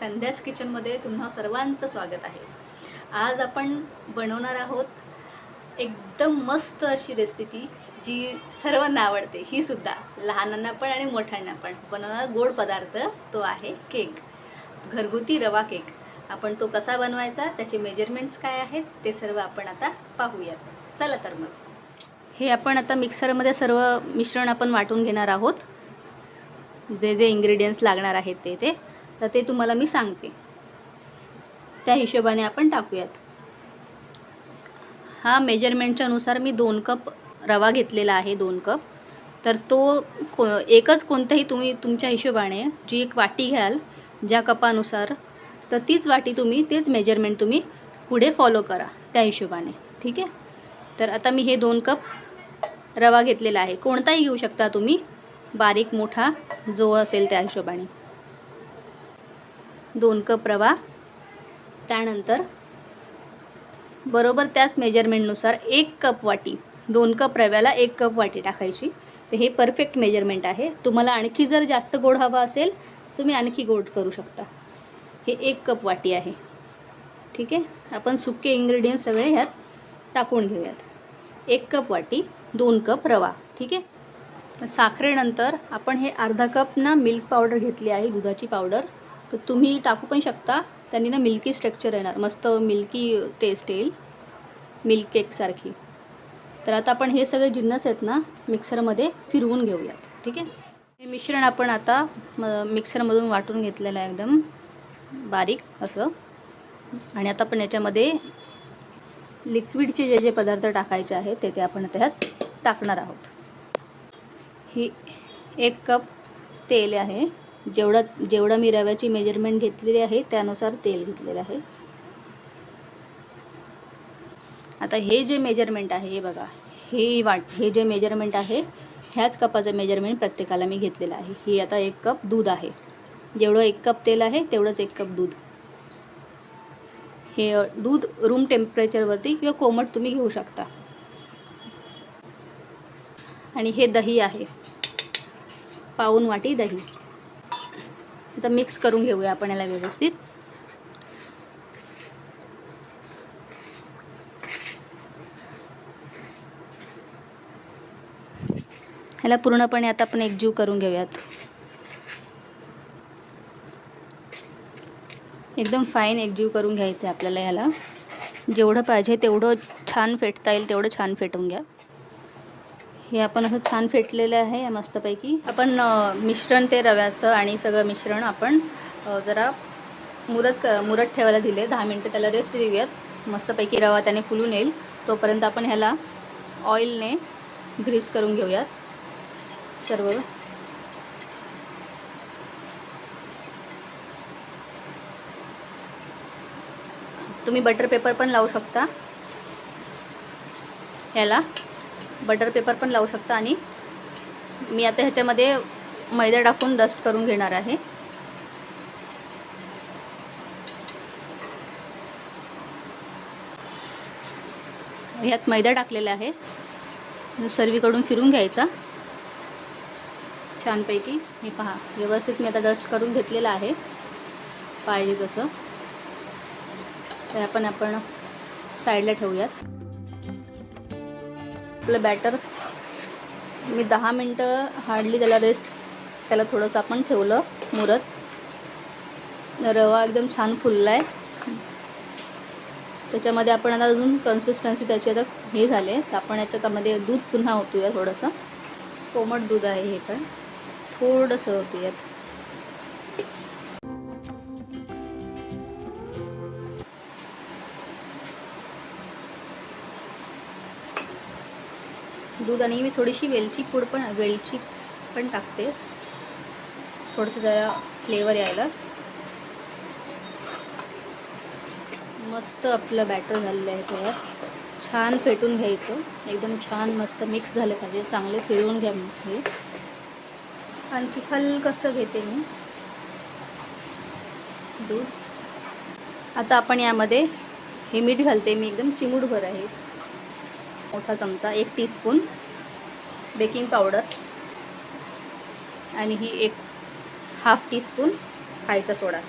संध्याच किचनमध्ये तुम्हा सर्वांचं स्वागत आहे. आज आपण बनवणार आहोत एकदम मस्त अशी रेसिपी जी सर्वांना आवडते. ही सुद्धा लहानांना पण आणि मोठ्यांना पण. बनवणारा गोड पदार्थ तो आहे केक. घरगुती रवा केक. आपण तो कसा बनवायचा त्याचे मेजरमेंट्स काय आहेत ते सर्व आपण आता पाहूयात. चला तर मग. हे आपण आता मिक्सरमध्ये सर्व मिश्रण आपण वाटून घेणार आहोत. जे जे इंग्रेडियंट्स लागणार आहेत ते ते. तर ते तुम्हाला मी सांगते. त्या हिशोबाने आपण टाकूयात. हा मेजरमेंटच्या नुसार मी दोन कप रवा घेतलेला आहे दोन कप. तर तो को एकच कोणत्याही तुम्ही तुमच्या हिशोबाने जी एक वाटी घ्याल ज्या कपानुसार तर तीच वाटी तुम्ही तेच मेजरमेंट तुम्ही पुढे फॉलो करा त्या हिशोबाने. ठीक आहे? तर आता मी हे दोन कप रवा घेतलेला आहे. कोणताही घेऊ शकता तुम्ही. बारीक मोठा जो असेल त्या हिशोबाने. दोन कप रवा त्यानंतर बरोबर त्याच मेजरमेंटनुसार एक कप वाटी दोन कप रव्याला एक कप वाटी टाकायची. तर हे परफेक्ट मेजरमेंट आहे. तुम्हाला आणखी जर जास्त गोड हवा असेल तुम्ही आणखी गोड करू शकता. हे एक कप वाटी आहे. ठीक आहे? आपण सुके इंग्रेडियंट सगळे ह्यात टाकून घेऊयात. एक कप वाटी दोन कप रवा ठीक आहे? साखरेनंतर आपण हे अर्धा कप ना मिल्क पावडर घेतली आहे दुधाची पावडर तर तुम्ही टाकू पण शकता. त्यांनी ना मिल्की स्ट्रक्चर येणार. मस्त मिल्की टेस्ट येईल. मिल्क केकसारखी तर आता आपण हे सगळे जिन्नस आहेत ना मिक्सरमध्ये फिरवून घेऊयात. ठीक आहे? हे मिश्रण आपण आता म मिक्सरमधून वाटून घेतलेलं आहे एकदम बारीक असं. आणि आता आपण याच्यामध्ये लिक्विडचे जे जे पदार्थ टाकायचे आहेत ते ते आपण त्यात टाकणार आहोत. ही एक कप तेल आहे. जेवढं जेवढं मी रव्याची मेजरमेंट घेतलेली आहे त्यानुसार तेल घेतलेलं आहे. आता हे जे मेजरमेंट आहे हे बघा. हे वाट हे जे मेजरमेंट आहे ह्याच कपाचं मेजरमेंट प्रत्येकाला मी घेतलेलं आहे. ही आता एक कप दूध आहे. जेवढं एक कप तेल आहे तेवढंच एक कप दूध. हे दूध रूम टेम्परेचरवरती किंवा कोमट तुम्ही घेऊ शकता. आणि हे दही आहे. पाऊन वाटी दही. आता मिक्स करून घेऊया आपण याला व्यवस्थित. ह्याला पूर्णपणे आता आपण एकजीव करून घेऊयात. एकदम फाईन एकजीव करून घ्यायचं आहे आपल्याला ह्याला. जेवढं पाहिजे तेवढं छान फेटता येईल तेवढं छान फेटून घ्या. हे आपण असं छान फेटलेलं आहे मस्तपैकी. आपण मिश्रण ते रव्याचं आणि सगळं मिश्रण आपण जरा मुरत क मुरत ठेवायला दिले. दहा मिनटं त्याला रेस्ट देऊयात. मस्तपैकी रवा त्याने फुलून येईल. तोपर्यंत आपण ह्याला ऑइलने ग्रीस करून घेऊयात. सर्व. तुम्ही बटर पेपर पण लावू शकता. ह्याला. बटर पेपर पण लावू शकता आणि मी आता ह्याच्यामध्ये मैदा टाकून डस्ट करून घेणार आहे. ह्यात मैदा टाकलेला आहे. सर्वीकडून फिरून घ्यायचा. छानपैकी. हे पहा व्यवस्थित मी आता डस्ट करून घेतलेला आहे. पाहिजे तसं. ते आपण आपण साईडला ठेवूयात. आपलं बॅटर मी दहा मिनटं हार्डली त्याला रेस्ट त्याला थोडंसं आपण ठेवलं मुरत. रवा एकदम छान फुलला आहे त्याच्यामध्ये आपण आता अजून कन्सिस्टन्सी त्याची आता हे झाले तर आपण याच्यामध्ये दूध पुन्हा ओतूया थोडंसं. कोमट दूध आहे हे पण. थोडंसं ओतूयात. दूध आणि मी थोडीशी वेलची पूड पण वेलची पण टाकते. थोडंसं जरा फ्लेवर यायला. मस्त आपलं बॅटर झालेलं आहे तेव्हा छान फेटून घ्यायचं. एकदम छान मस्त मिक्स झालं पाहिजे. चांगले फिरवून घ्या हे आणखी हलकसं घेते मी. दूध. आता आपण यामध्ये हे मीठ घालते. मी एकदम चिमूटभर आहे. मोठा चमचा एक टीस्पून बेकिंग पावडर आणि ही एक हाफ टीस्पून खायचा सोडा.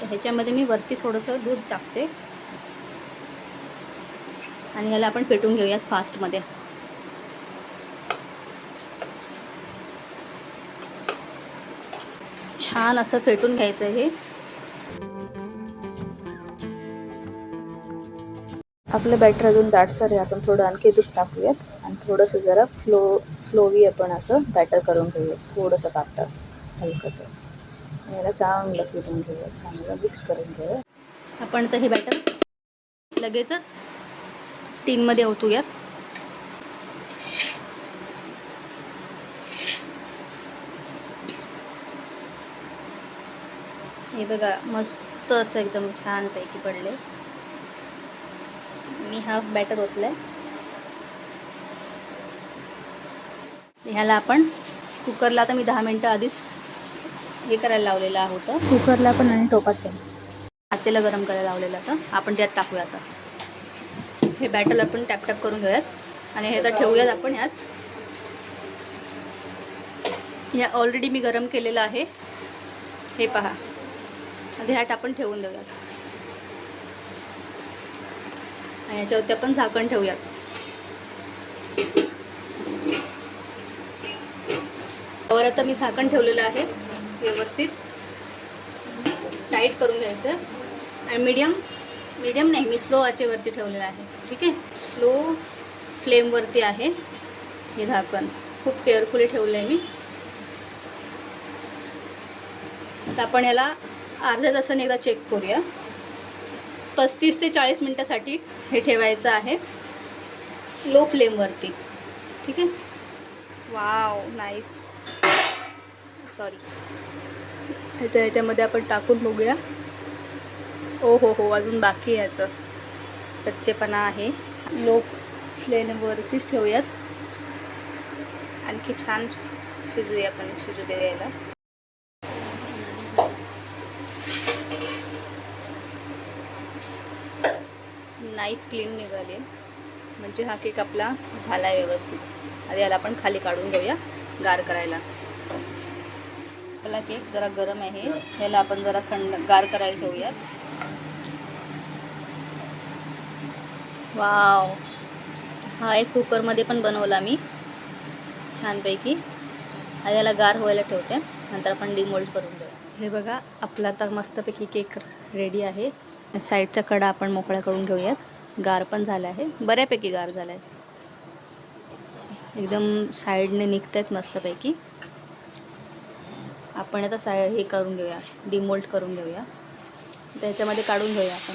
तर ह्याच्यामध्ये मी वरती थोडंसं दूध टाकते. आणि ह्याला आपण फेटून घेऊयात फास्टमध्ये छान असं फेटून घ्यायचं हे. आपलं बॅटर अजून दाटसर आहे. आपण थोडं आणखी दूध टाकूयात. आणि थोडंसं जरा फ्लो फ्लोवी आपण असं बॅटर करून घेऊयात. थोडंसं पातळ हलकंसं. आणि याला चांगलं फिरून घेऊयात. चांगलं मिक्स करून घेऊयात. आपण तर हे बॅटर लगेचच टीनमध्ये ओतूयात. हे बघा मस्त असं एकदम छानपैकी पडले मी हाफ बॅटर ओतलं आहे ह्याला आपण कुकरला आता मी दहा मिनटं आधीच हे करायला लावलेलं होतं कुकरला पण आणि टोपात पण. तेला गरम करायला लावलेलं आता. आपण त्यात टाकूया आता. हे बॅटर आपण टॅप टॅप करून घेऊयात. आणि हे तर ठेवूयात आपण यात. ह्या ऑलरेडी मी गरम केलेलं आहे. हे पहा. आता ह्यात आपण ठेवून देऊयात. आणि याच्यावरती आपण झाकण ठेवूयात. त्यावर आता मी झाकण ठेवलेलं आहे व्यवस्थित. टाईट करून घ्यायचं. आणि मीडियम मीडियम नाही मी स्लो आचेवरती ठेवलेलं आहे. ठीक आहे? स्लो फ्लेमवरती आहे हे झाकण. खूप केअरफुली ठेवलं आहे मी. आता आपण याला अर्ध्या तासाने एकदा चेक करूया. पस्तीस ते चाळीस मिनटासाठी हे ठेवायचं आहे. लो फ्लेमवरती ठीक आहे? वाव नाईस सॉरी ह्याच्या ह्याच्यामध्ये आपण टाकून बघूया. ओ हो हो अजून बाकी याचं. कच्चेपणा आहे. लो फ्लेमवरतीच ठेवूयात. आणखी छान शिजूया आपण शिजू देऊया नाईफ क्लीन निघाली. म्हणजे हा केक आपला झाला आहे व्यवस्थित. आधी याला आपण खाली काढून घेऊया गार करायला. आपला केक जरा गरम आहे. ह्याला आपण जरा थंड गार करायला ठेवूयात. वाव. हा एक कुकरमध्ये पण बनवला मी. छानपैकी. आधी याला गार व्हायला ठेवते. नंतर आपण डिमोल्ड करून देऊ हे बघा आपला आता मस्तपैकी केक रेडी आहे. साईडचा कडा आपण मोकळा करून घेऊयात. गार पण झाला आहे. बऱ्यापैकी गार झाला आहे. एकदम साईडने निघत आहेत मस्तपैकी. आपण आता साय हे करून घेऊया. डिमोल्ड करून घेऊया. त्याच्यामध्ये काढून घेऊया आपण.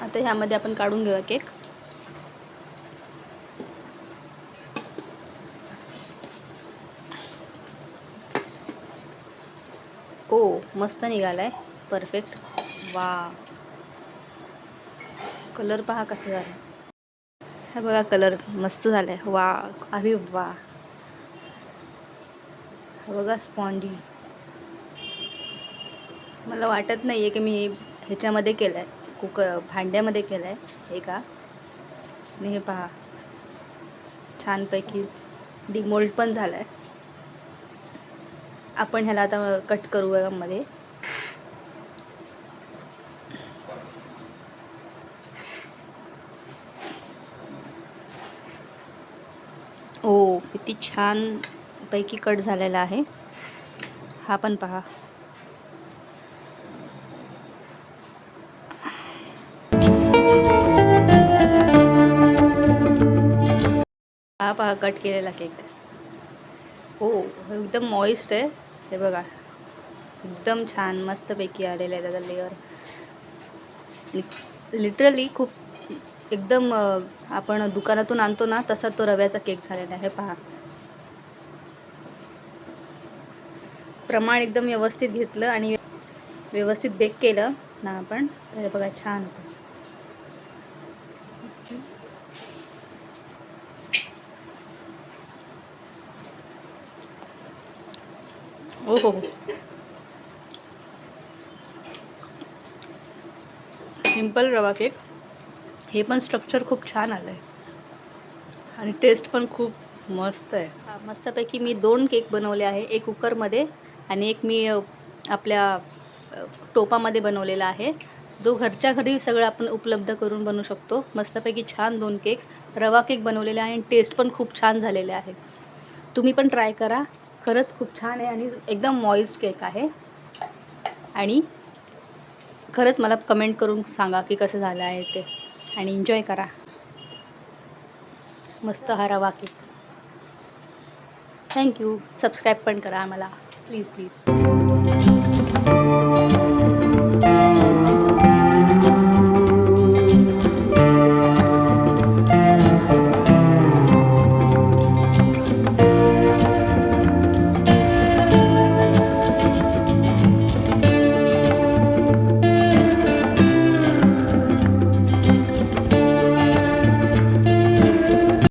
आता ह्यामध्ये आपण काढून घेऊया केक. ओ मस्त निघाला आहे परफेक्ट. वा. कलर पहा कसा झाला. हा बघा कलर मस्त झाला. आहे वा अरे वा. हा बघा स्पॉन्जी. मला वाटत नाही आहे की मी हे ह्याच्यामध्ये केलं आहे कुक भांड्यामध्ये केलं आहे हे का आणि हे पहा. छानपैकी डिमोल्ड पण झालं आहे आपण ह्याला आता कट करूया मध्ये. ओ किती छान पैकी कट झालेला आहे. हा पण पहा. हा पहा कट केलेला केक. हो एकदम मॉइस्ट आहे. हे बघा. एकदम छान मस्तपैकी आलेलं आहे त्याचा लेअर लिटरली खूप एकदम आपण दुकानातून आणतो ना तसा तो रव्याचा केक झालेला आहे पहा. प्रमाण एकदम व्यवस्थित घेतलं आणि व्यवस्थित बेक केलं ना आपण. तर हे बघा छान. होतं ओ हो हो. हो. सिंपल रवा केक हे पण स्ट्रक्चर खूप छान आलं आहे आणि टेस्ट पण खूप मस्त आहे. मस्तपैकी मी दोन केक बनवले आहे. एक कुकरमध्ये आणि एक मी आपल्या टोपामध्ये बनवलेला आहे. जो घरच्या घरी सगळं आपण उपलब्ध करून बनवू शकतो. मस्तपैकी छान दोन केक रवा केक बनवलेले आहे आणि टेस्ट पण खूप छान झालेले आहे. तुम्ही पण ट्राय करा. खरंच खूप छान आहे आणि एकदम मॉइस्ट केक आहे. आणि खरंच मला कमेंट करून सांगा की कसं झालं आहे ते. आणि एन्जॉय करा. मस्त हा रवा केक थँक्यू सबस्क्राईब पण करा आम्हाला. Please please